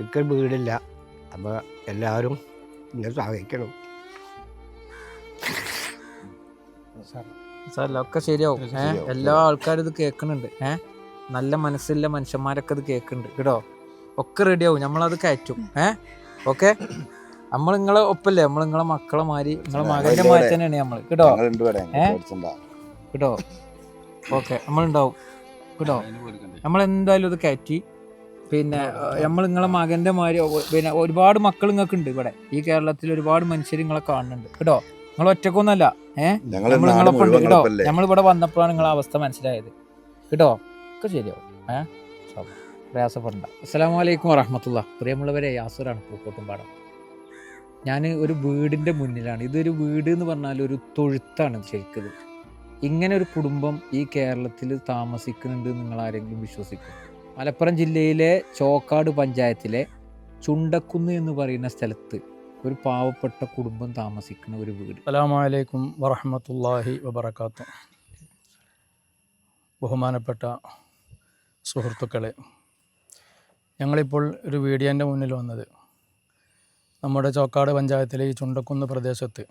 എനിക്ക് വീടില്ല. അപ്പോൾ എല്ലാവരും എന്നെ സഹായിക്കണം. സാറല്ല ഒക്കെ ശരിയാവും. ഒക്കെ ഏഹ് ശരിയാവും. എല്ലാ ആൾക്കാരും ഇത് കേൾക്കുന്നുണ്ട്. ഏഹ് നല്ല മനസ്സുള്ള മനുഷ്യന്മാരൊക്കെ ഇത് കേൾക്കുന്നുണ്ട്. കേട്ടോ? ഒക്കെ റെഡിയാവും നമ്മളത് കയറ്റും. ഏഹ് ഓക്കെ? നമ്മൾ നിങ്ങളെ ഒപ്പല്ലേ? നമ്മൾ നിങ്ങളെ മക്കളെ മാതിരി നിങ്ങളെ മകന്റെ മാതിരി തന്നെയാണ് നമ്മൾ കേട്ടോ. കേട്ടോ? ഓക്കെ. നമ്മളുണ്ടാവും. കേട്ടോ? നമ്മൾ എന്തായാലും ഇത് കയറ്റി പിന്നെ നമ്മൾ നിങ്ങളെ മകന്റെ മാതിരി പിന്നെ ഒരുപാട് മക്കൾ നിങ്ങൾക്ക് ഉണ്ട് ഇവിടെ. ഈ കേരളത്തിൽ ഒരുപാട് മനുഷ്യർ നിങ്ങളെ കാണുന്നുണ്ട്. കേട്ടോ? നിങ്ങൾ ഒറ്റക്കൊന്നല്ല ഏഹ് നമ്മൾ നിങ്ങളൊപ്പം ഉണ്ട് കേട്ടോ? ഇവിടെ വന്നപ്പോഴാണ് നിങ്ങളെ അവസ്ഥ മനസ്സിലായത്. കേട്ടോ? ഒക്കെ ശരിയാവും. ഏഹ് പ്രയാസപ്പെടണ്ട. അസ്സാം വലൈക്കും വറഹമത്തുള്ള. പ്രിയമുള്ളവരെ യാസുരാണ് പൂക്കോട്ടും പാടം ഞാൻ ഒരു വീടിന്റെ മുന്നിലാണ്. ഇതൊരു വീട് എന്ന് പറഞ്ഞാൽ ഒരു തൊഴുത്താണ് ശരിക്കും ഇങ്ങനെ ഒരു കുടുംബം ഈ കേരളത്തിൽ താമസിക്കുന്നുണ്ട് നിങ്ങൾ ആരെങ്കിലും വിശ്വസിക്കും മലപ്പുറം ജില്ലയിലെ ചോക്കാട് പഞ്ചായത്തിലെ ചുണ്ടക്കുന്ന് എന്ന് പറയുന്ന സ്ഥലത്ത് ഒരു പാവപ്പെട്ട കുടുംബം താമസിക്കുന്ന ഒരു വീട്. അലാമലൈക്കും വറഹമത്തല്ലാഹി വബർക്കാത്തു ബഹുമാനപ്പെട്ട സുഹൃത്തുക്കളെ ഞങ്ങളിപ്പോൾ ഒരു വീഡിയോന്റെ മുന്നിൽ വന്നത് നമ്മുടെ ചോക്കാട് പഞ്ചായത്തിലെ ഈ ചുണ്ടക്കുന്ന് പ്രദേശത്ത്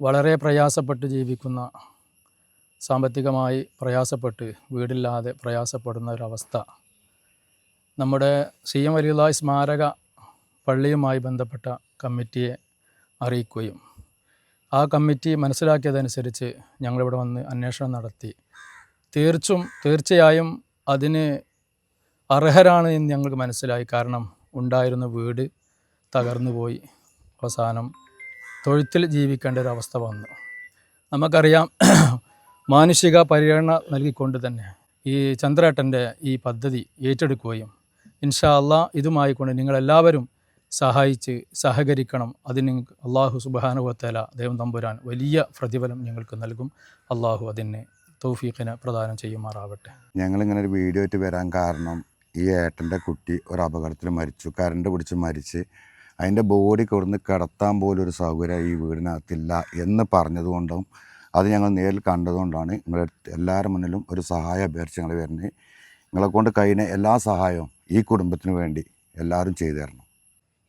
വളരെ പ്രയാസപ്പെട്ട് ജീവിക്കുന്ന സാമ്പത്തികമായി പ്രയാസപ്പെട്ട് വീടില്ലാതെ പ്രയാസപ്പെടുന്ന ഒരവസ്ഥ നമ്മുടെ സി എം വലിയ സ്മാരക പള്ളിയുമായി ബന്ധപ്പെട്ട കമ്മിറ്റിയെ അറിയിക്കുകയും ആ കമ്മിറ്റി മനസ്സിലാക്കിയതനുസരിച്ച് ഞങ്ങളിവിടെ വന്ന് അന്വേഷണം നടത്തി. തീർച്ചും തീർച്ചയായും അതിന് അർഹരാണ് എന്ന് ഞങ്ങൾക്ക് മനസ്സിലായി. കാരണം ഉണ്ടായിരുന്ന വീട് തകർന്നു പോയി അവസാനം തൊഴുത്തിൽ ജീവിക്കേണ്ട ഒരു അവസ്ഥ വന്നു. നമുക്കറിയാം മാനുഷിക പരിഗണന നൽകിക്കൊണ്ട് തന്നെ ഈ ചന്ദ്രേട്ടന്റെ ഈ പദ്ധതി ഏറ്റെടുക്കുകയും ഇൻഷാ അള്ളാ ഇതുമായി കൊണ്ട് നിങ്ങളെല്ലാവരും സഹായിച്ച് സഹകരിക്കണം. അതിന് അള്ളാഹു സുബാനുവത്തേല ദൈവം തമ്പുരാൻ വലിയ പ്രതിഫലം ഞങ്ങൾക്ക് നൽകും. അള്ളാഹു അതിന് തൗഫീഖിന് പ്രദാനം ചെയ്യുമാറാവട്ടെ. ഞങ്ങളിങ്ങനെ ഒരു വീഡിയോ ആയിട്ട് വരാൻ കാരണം ഈ ഏട്ടന്റെ കുട്ടി ഒരു അപകടത്തിൽ മരിച്ചു. കറണ്ട് പിടിച്ച് മരിച്ച് അതിന്റെ ബോഡി കൊടുന്ന് കിടത്താൻ പോലും ഒരു സൗകര്യം ഈ വീടിനകത്തില്ല എന്ന് പറഞ്ഞതുകൊണ്ടും അത് ഞങ്ങൾ നേരിൽ കണ്ടതുകൊണ്ടാണ് നിങ്ങൾ എല്ലാവരുടെ മുന്നിലും ഒരു സഹായ അഭ്യർത്ഥിച്ച് ഞങ്ങൾ വരുന്നത് നിങ്ങളെ കൊണ്ട് കഴിയുന്ന എല്ലാ സഹായവും ഈ കുടുംബത്തിന് വേണ്ടി എല്ലാവരും ചെയ്തു തരണം.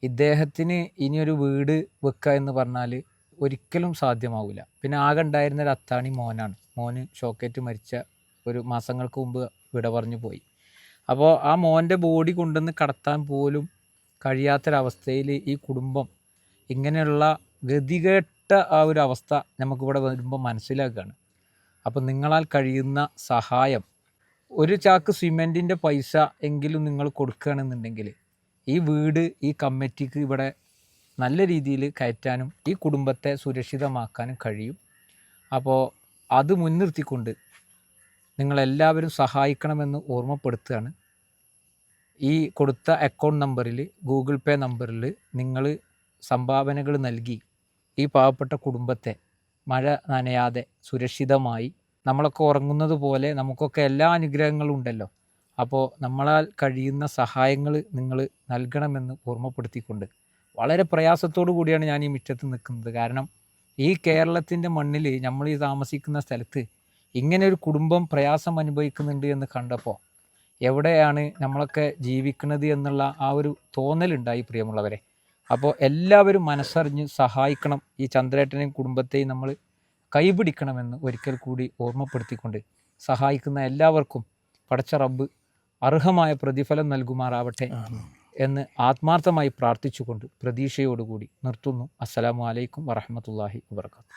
ഇദ്ദേഹത്തിന് ഇനിയൊരു വീട് വെക്കുക എന്ന് പറഞ്ഞാൽ ഒരിക്കലും സാധ്യമാവില്ല പിന്നെ ആകെ ഉണ്ടായിരുന്ന ഒരു അത്താണി മോനാണ്. മോന് ഷോക്കേറ്റ് മരിച്ച ഒരു മാസങ്ങൾക്ക് മുമ്പ് വിട പറഞ്ഞു പോയി. അപ്പോൾ ആ മോന്റെ ബോഡി കൊണ്ടുവന്ന് കടത്താൻ പോലും കഴിയാത്തൊരവസ്ഥയിൽ ഈ കുടുംബം ഇങ്ങനെയുള്ള ഗതികെട്ട ആ ഒരു അവസ്ഥ നമുക്കിവിടെ വരുമ്പോൾ മനസ്സിലാക്കുകയാണ് അപ്പം നിങ്ങളാൽ കഴിയുന്ന സഹായം ഒരു ചാക്ക് സിമെന്റിന്റെ പൈസ എങ്കിലും നിങ്ങൾ കൊടുക്കുകയാണെന്നുണ്ടെങ്കിൽ ഈ വീട് ഈ കമ്മിറ്റിക്ക് ഇവിടെ നല്ല രീതിയിൽ കയറ്റാനും ഈ കുടുംബത്തെ സുരക്ഷിതമാക്കാനും കഴിയും. അപ്പോൾ അത് മുൻനിർത്തിക്കൊണ്ട് നിങ്ങളെല്ലാവരും സഹായിക്കണമെന്ന് ഓർമ്മപ്പെടുത്തുകയാണ്. ഈ കൊടുത്ത അക്കൗണ്ട് നമ്പറിൽ ഗൂഗിൾ പേ നമ്പറിൽ നിങ്ങൾ സംഭാവനകൾ നൽകി ഈ പാവപ്പെട്ട കുടുംബത്തെ മഴ നനയാതെ സുരക്ഷിതമായി നമ്മളൊക്കെ ഉറങ്ങുന്നത് പോലെ നമുക്കൊക്കെ എല്ലാ അനുഗ്രഹങ്ങളും ഉണ്ടല്ലോ. അപ്പോൾ നമ്മളാൽ കഴിയുന്ന സഹായങ്ങൾ നിങ്ങൾ നൽകണമെന്ന് ഓർമ്മപ്പെടുത്തിക്കൊണ്ട് വളരെ പ്രയാസത്തോടു കൂടിയാണ് ഞാൻ ഈ മുറ്റത്ത് നിൽക്കുന്നത്. കാരണം ഈ കേരളത്തിന്റെ മണ്ണിൽ നമ്മൾ ഈ താമസിക്കുന്ന സ്ഥലത്ത് ഇങ്ങനെ ഒരു കുടുംബം പ്രയാസം അനുഭവിക്കുന്നുണ്ട് എന്ന് കണ്ടപ്പോൾ എവിടെയാണ് നമ്മളൊക്കെ ജീവിക്കുന്നത് എന്നുള്ള ആ ഒരു തോന്നലുണ്ടായി പ്രിയമുള്ളവരെ. അപ്പോൾ എല്ലാവരും മനസ്സറിഞ്ഞ് സഹായിക്കണം ഈ ചന്ദ്രേട്ടനെയും കുടുംബത്തെയും നമ്മൾ കൈപിടിക്കണമെന്ന് ഒരിക്കൽ കൂടി ഓർമ്മപ്പെടുത്തിക്കൊണ്ട് സഹായിക്കുന്ന എല്ലാവർക്കും പടച്ച റബ്ബ് അർഹമായ പ്രതിഫലം നൽകുമാറാവട്ടെ എന്ന് ആത്മാർത്ഥമായി പ്രാർത്ഥിച്ചുകൊണ്ട് പ്രതീക്ഷയോടുകൂടി നിർത്തുന്നു. അസ്സലാമു അലൈക്കും വറഹമത്തല്ലാഹി വാബർക്കാത്തു